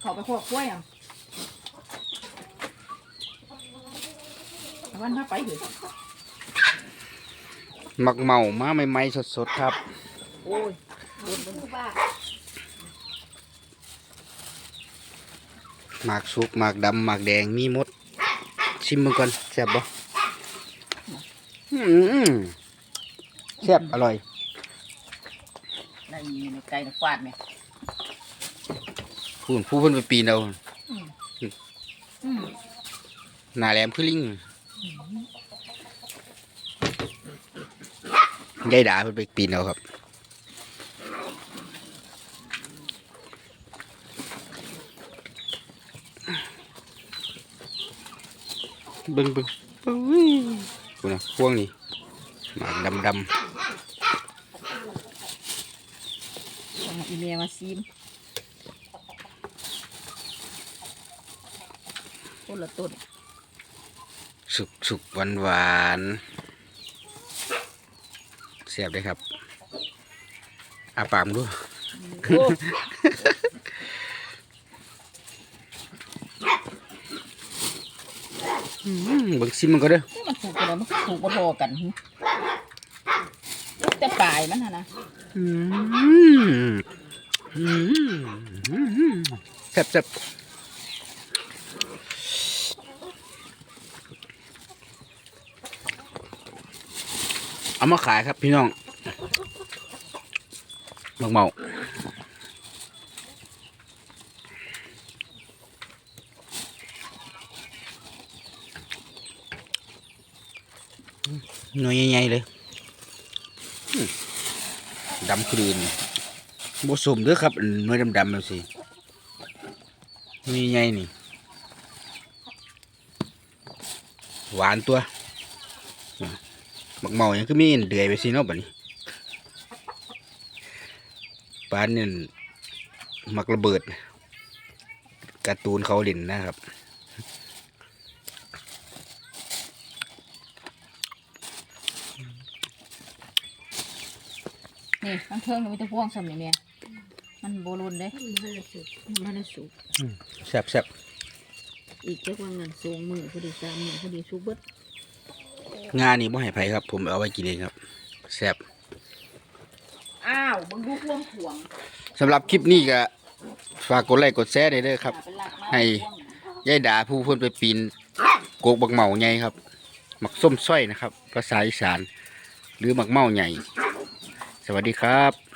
เขาไปพวกกล้วยอะเอาวันถ้าไปเถอะหมักเมามาใหม่ๆสดๆครับ โอ้ยบนบนบ้าหมากสุกหมากดำหมากแดงมีหมด ชิมมันก่อนแซ่บบ่อืมแซ่บอร่อยในในไก่ในฟาดไหม ผู้ผู้เพิ่นไปปีนเอาอืมหน้าแหลมคือลิงยายดาเพิ่นไปปีนเอาครับเบิ่งเบิ่งเบิ่งกูนะพวงนี่หมากดำดเอาอีเมียมาซีม คนละต้นำสุกสุกหวานหวานเสียบเลยครับอาปากมงดูโอ้อืมเบิ่งซิมมันก็เด้อนี่มันถูกกันแล้วมันถูกบ่พอกันหึแต่ปลายมันน่ะนะอืมอืมแซ่บแเอามาขายครับพี่น้องบักเมาหน่วยใหญ่ๆเลยดำคลืนบสมเด้อครับหน้อยดำดำๆจังสิมีไงนี่ หวานตัว บักเมายังคือมีเดือยไปสิเนาะบัดนี้ปานนี่มักระเบิดการ์ตูนเขาเล่นนะครับนี่มันเทิงมันมีแต่พวงสำนี่แม่มันโบรุนเด้มันไม่ได้สุกมันไม่ได้สุกแซ่บแซ่บอีกจักว่างันสองมือพอดีสามมือพอดีสุกเบิด งานนี่บ่ให้ไผครับ ผมเอาไว้กินเองครับแซ่บอ้าวมึงดูพวงถ่วงสำหรับคลิปนี้ก็ฝากกดไลค์กดแชร์ได้เด้อครับ เป็นหลักมาให้ยายดาผู้เพิ่นไปปีนโกกบักเมาใหญ่ครับหมักส้มสร้อยนะครับ ภาษาอีสาน หรือหมักเมาใหญ่ สวัสดีครับ